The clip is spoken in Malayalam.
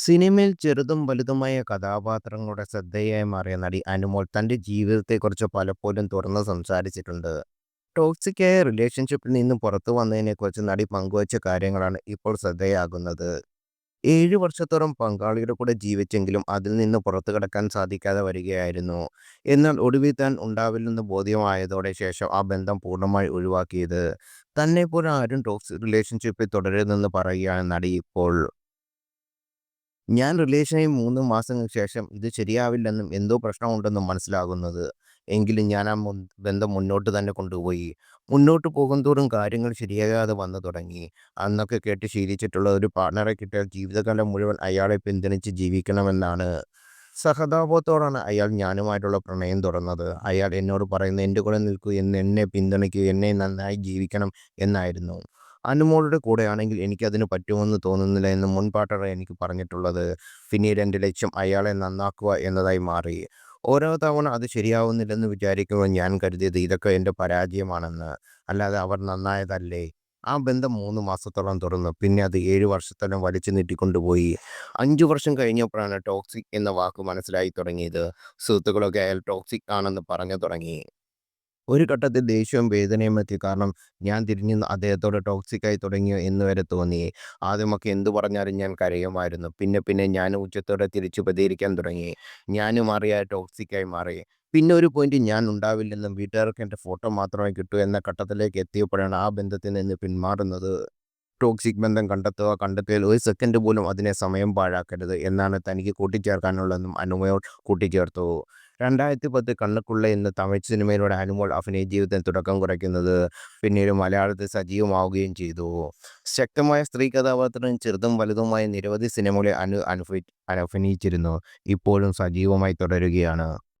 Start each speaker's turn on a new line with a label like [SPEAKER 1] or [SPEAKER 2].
[SPEAKER 1] സിനിമയിൽ ചെറുതും വലുതുമായ കഥാപാത്രങ്ങളുടെ ശ്രദ്ധേയയായി മാറിയ നടി അനുമോൾ തന്റെ ജീവിതത്തെക്കുറിച്ച് പലപ്പോഴും തുറന്ന് സംസാരിച്ചിട്ടുണ്ട്. ടോക്സിക്കായ റിലേഷൻഷിപ്പിൽ നിന്നും പുറത്തു വന്നതിനെക്കുറിച്ച് നടി പങ്കുവച്ച കാര്യങ്ങളാണ് ഇപ്പോൾ ശ്രദ്ധയാകുന്നത് ഏഴു വർഷത്തോളം പങ്കാളിയുടെ കൂടെ ജീവിച്ചെങ്കിലും അതിൽ നിന്ന് പുറത്തു കിടക്കാൻ സാധിക്കാതെ വരികയായിരുന്നു. എന്നാൽ ഒടുവിൽ താൻ ഉണ്ടാവില്ലെന്ന് ബോധ്യമായതോടെ ശേഷം ആ ബന്ധം പൂർണമായി ഒഴിവാക്കിയത്. തന്നെപ്പോലെ ആരും ടോക്സിക് റിലേഷൻഷിപ്പിൽ തുടരുന്നെന്ന് പറയുകയാണ് നടി ഇപ്പോൾ. ഞാൻ റിലേഷനായി മൂന്ന് മാസങ്ങൾക്ക് ശേഷം ഇത് ശരിയാവില്ലെന്നും എന്തോ പ്രശ്നമുണ്ടെന്നും മനസ്സിലാകുന്നത്. എങ്കിലും ഞാൻ ആ ബന്ധം മുന്നോട്ട് തന്നെ കൊണ്ടുപോയി. മുന്നോട്ട് പോകുന്തോറും കാര്യങ്ങൾ ശരിയാകാതെ വന്നു തുടങ്ങി. അന്നൊക്കെ കേട്ട് ശീലിച്ചിട്ടുള്ള ഒരു പാർട്ണറെ കിട്ടിയാൽ ജീവിതകാലം മുഴുവൻ അയാളെ പിന്തുണച്ച് ജീവിക്കണമെന്നാണ്. സഹതാപത്തോടാണ് അയാൾ ഞാനുമായിട്ടുള്ള പ്രണയം തുറന്നത്. അയാൾ എന്നോട് പറയുന്നത് എന്റെ കൂടെ നിൽക്കൂ എന്ന് എന്നെ പിന്തുണയ്ക്കൂ എന്നെ നന്നായി ജീവിക്കണം എന്നായിരുന്നു. അനുമോളുടെ കൂടെയാണെങ്കിൽ എനിക്കതിന് പറ്റുമെന്ന് തോന്നുന്നില്ല എന്ന് മുൻ എനിക്ക് പറഞ്ഞിട്ടുള്ളത്. പിന്നീട് എന്റെ ലക്ഷ്യം അയാളെ നന്നാക്കുക എന്നതായി മാറി. ഓരോ തവണ അത് ശരിയാവുന്നില്ലെന്ന് വിചാരിക്കുമ്പോൾ ഞാൻ കരുതിയത് ഇതൊക്കെ എന്റെ പരാജയമാണെന്ന്. അല്ലാതെ അവർ നന്നായതല്ലേ. ആ ബന്ധം മൂന്ന് മാസത്തോളം തുറന്നു പിന്നെ അത് ഏഴ് വർഷത്തോളം വലിച്ചു നീട്ടിക്കൊണ്ടുപോയി. അഞ്ചു വർഷം കഴിഞ്ഞപ്പോഴാണ് ടോക്സിക് എന്ന വാക്ക് മനസ്സിലായി തുടങ്ങിയത്. സുഹൃത്തുക്കളൊക്കെ അയാൾ ടോക്സിക് ആണെന്ന് പറഞ്ഞു തുടങ്ങി. ഒരു ഘട്ടത്തിൽ ദേഷ്യവും വേദനയും എത്തി. കാരണം ഞാൻ തിരിഞ്ഞ് അദ്ദേഹത്തോട് ടോക്സിക്കായി തുടങ്ങിയോ എന്ന് വരെ തോന്നി. ആദ്യമൊക്കെ എന്തു പറഞ്ഞാലും ഞാൻ കരയുമായിരുന്നു. പിന്നെ പിന്നെ ഞാൻ ഉച്ചത്തോടെ തിരിച്ചു പ്രതികരിക്കാൻ തുടങ്ങി. ഞാനും അയാൾ ടോക്സിക്കായി മാറി. പിന്നെ ഒരു പോയിന്റ് ഞാൻ ഉണ്ടാവില്ലെന്നും വീട്ടുകാർക്ക് എന്റെ ഫോട്ടോ മാത്രമേ കിട്ടൂ എന്ന ഘട്ടത്തിലേക്ക് എത്തിയപ്പോഴാണ് ആ ബന്ധത്തിൽ നിന്ന് പിന്മാറുന്നത്. ടോക്സിക് ബന്ധം കണ്ടെത്തുക, കണ്ടെത്തിയാൽ ഒരു സെക്കൻഡ് പോലും അതിനെ സമയം പാഴാക്കരുത് എന്നാണ് തനിക്ക് കൂട്ടിച്ചേർക്കാനുള്ളതെന്നും അനുമയോ കൂട്ടിച്ചേർത്തു. രണ്ടായിരത്തി പത്ത് കണ്ണുക്കുള്ള എന്ന തമിഴ് സിനിമയിലൂടെ അനുമോൾ അഭിനയ ജീവിതത്തിന് തുടക്കം കുറിക്കുന്നത്. പിന്നീട് മലയാളത്തിൽ സജീവമാവുകയും ചെയ്തു. ശക്തമായ സ്ത്രീ കഥാപാത്രം ചെറുതും വലുതുമായ നിരവധി സിനിമകളെ അനു അനുഭവി അഭിനയിച്ചിരുന്നു. ഇപ്പോഴും സജീവമായി തുടരുകയാണ്.